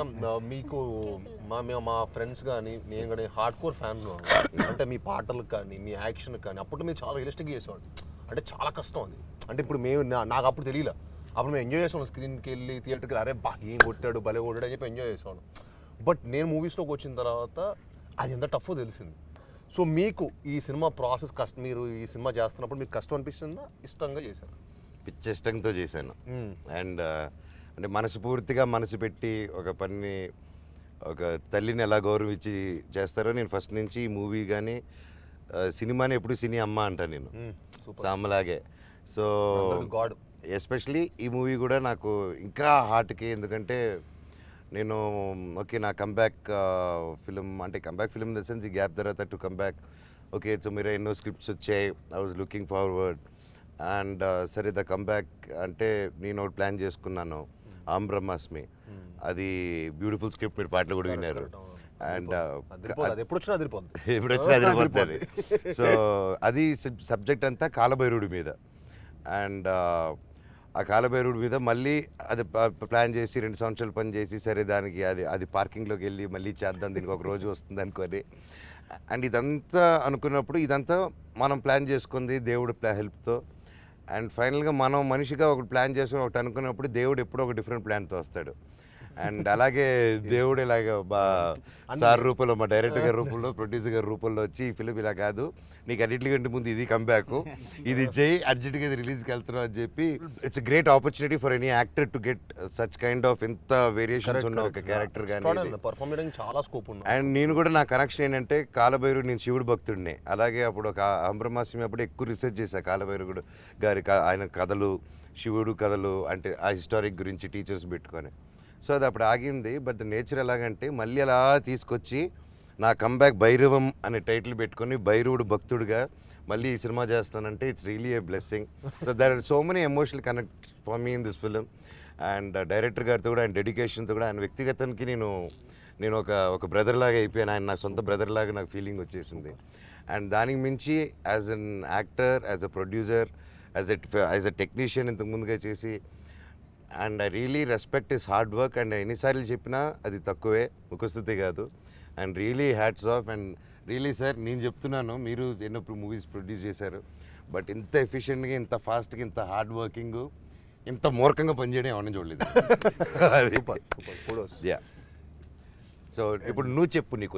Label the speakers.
Speaker 1: మీకు మా మేము మా ఫ్రెండ్స్ కానీ నేను కానీ హార్డ్ కోర్ ఫ్యాన్ అంటే మీ పాటలకు కానీ మీ యాక్షన్ కానీ అప్పుడు మీరు చాలా రియలిస్టిక్ చేసేవాడు అంటే చాలా కష్టం అది. అంటే ఇప్పుడు మేము నాకు అప్పుడు తెలియలే. అప్పుడు మేము ఎంజాయ్ చేసేవాళ్ళం స్క్రీన్కి వెళ్ళి థియేటర్కి అరే బా ఏం కొట్టాడు భలే కొట్టాడు అని చెప్పి ఎంజాయ్ చేసేవాళ్ళం. బట్ నేను మూవీస్లోకి వచ్చిన తర్వాత అది ఎంత టఫ్ తెలిసింది. సో మీకు ఈ సినిమా ప్రాసెస్ కష్టం మీరు ఈ సినిమా చేస్తున్నప్పుడు మీకు కష్టం అనిపిస్తుందా? ఇష్టంగా చేశారు?
Speaker 2: పిచ్చి ఇష్టంతో చేశాను. అండ్ అంటే మనస్ఫూర్తిగా మనసు పెట్టి ఒక పని ఒక తల్లిని ఎలా గౌరవించి చేస్తారో నేను ఫస్ట్ నుంచి ఈ మూవీ కానీ సినిమాని ఎప్పుడు సినీ అమ్మ అంటాను నేను. సో అమ్మలాగే సో
Speaker 1: గాడ్.
Speaker 2: ఎస్పెషలీ ఈ మూవీ కూడా నాకు ఇంకా హార్ట్కి ఎందుకంటే నేను ఓకే నా కంబ్యాక్ ఫిలిం అంటే కంబ్యాక్ ఫిలిం ద సెన్స్ ఈ గ్యాప్ తర్వాత టు కంబ్యాక్ ఓకే సో మీరు ఎన్నో స్క్రిప్ట్స్ వచ్చాయి. I was looking forward. And సరే ద కంబ్యాక్ అంటే నేను ఒకటి ప్లాన్ చేసుకున్నాను. ఆమ్ బ్రహ్మాస్మి. అది బ్యూటిఫుల్ స్క్రిప్ట్ మీరు పాటలు కూడా విన్నారు. అండ్
Speaker 1: ఎప్పుడు వచ్చినా అదిరిపోద్ది
Speaker 2: ఇప్పుడు వచ్చి అదిరిపోతుంది సో అది సబ్జెక్ట్ అంతా కాలభైరుడి మీద. అండ్ ఆ కాలభైరుడి మీద మళ్ళీ అది ప్లాన్ చేసి రెండు సంవత్సరాలు పని చేసి సరే దానికి అది అది పార్కింగ్లోకి వెళ్ళి మళ్ళీ చేద్దాం దీనికి ఒక రోజు వస్తుంది అనుకొని. అండ్ ఇదంతా అనుకున్నప్పుడు ఇదంతా మనం ప్లాన్ చేసుకుంది దేవుడి హెల్ప్తో. అండ్ ఫైనల్గా మనం మనిషిగా ఒకటి ప్లాన్ చేసుకుని ఒకటి అనుకున్నప్పుడు దేవుడు ఎప్పుడో ఒక డిఫరెంట్ ప్లాన్తో వస్తాడు. అండ్ అలాగే దేవుడు ఇలాగ బా సార్ రూపంలో మా డైరెక్టర్ గారి రూపంలో ప్రొడ్యూసర్ గారి రూపంలో వచ్చి ఈ ఫిలిం ఇలా కాదు నీకు అన్నింటికంటే ముందు ఇది కంబ్యాక్ ఇది చేయి అర్జెంట్గా ఇది రిలీజ్కి వెళ్తున్నావు అని చెప్పి it's great opportunity for any actor to get such kind of ఎంత వేరియేషన్స్ ఉన్న ఒక క్యారెక్టర్ కానీ
Speaker 1: చాలా స్కోప్ ఉంది.
Speaker 2: అండ్ నేను కూడా నా కనెక్షన్ ఏంటంటే కాలభైరుడు నేను శివుడు భక్తుడిని. అలాగే అప్పుడు ఒక అంబ్రహ్మాస్మి అప్పుడు ఎక్కువ రీసెర్చ్ చేశా కాలభైరుడు గారి ఆయన కథలు శివుడు కథలు అంటే ఆ హిస్టారిక్ గురించి టీచర్స్ పెట్టుకొని. సో అది అప్పుడు ఆగింది. బట్ నేచర్ ఎలాగంటే మళ్ళీ అలా తీసుకొచ్చి నా కంబ్యాక్ భైరవం అనే టైటిల్ పెట్టుకొని భైరవుడు భక్తుడిగా మళ్ళీ ఈ సినిమా చేస్తానంటే it's really a blessing so there are so many emotional connect for me in this film and director గారితో కూడా ఆయన డెడికేషన్తో కూడా ఆయన వ్యక్తిగతానికి నేను నేను ఒక ఒక బ్రదర్ లాగా అయిపోయాను. ఆయన నా సొంత బ్రదర్ లాగా నాకు ఫీలింగ్ వచ్చేసింది. అండ్ దానికి మించి as an actor as a producer as a as a technician ఇంతకు ముందుగా చేసి and I really respect his hard work and ఎన్నిసార్లు చెప్పినా అది తక్కువే ముఖస్థుతి కాదు and really hats off and really sir నేను చెప్తున్నాను మీరు ఎన్నో మూవీస్ ప్రొడ్యూస్ చేశారు బట్ ఇంత ఎఫిషియెంట్గా ఇంత ఫాస్ట్గా ఇంత హార్డ్ వర్కింగ్ ఇంత మూర్ఖంగా పనిచేయడం ఎవరిని చూడలేదు అది సో ఇప్పుడు నువ్వు చెప్పు నీ క్వశ్చన్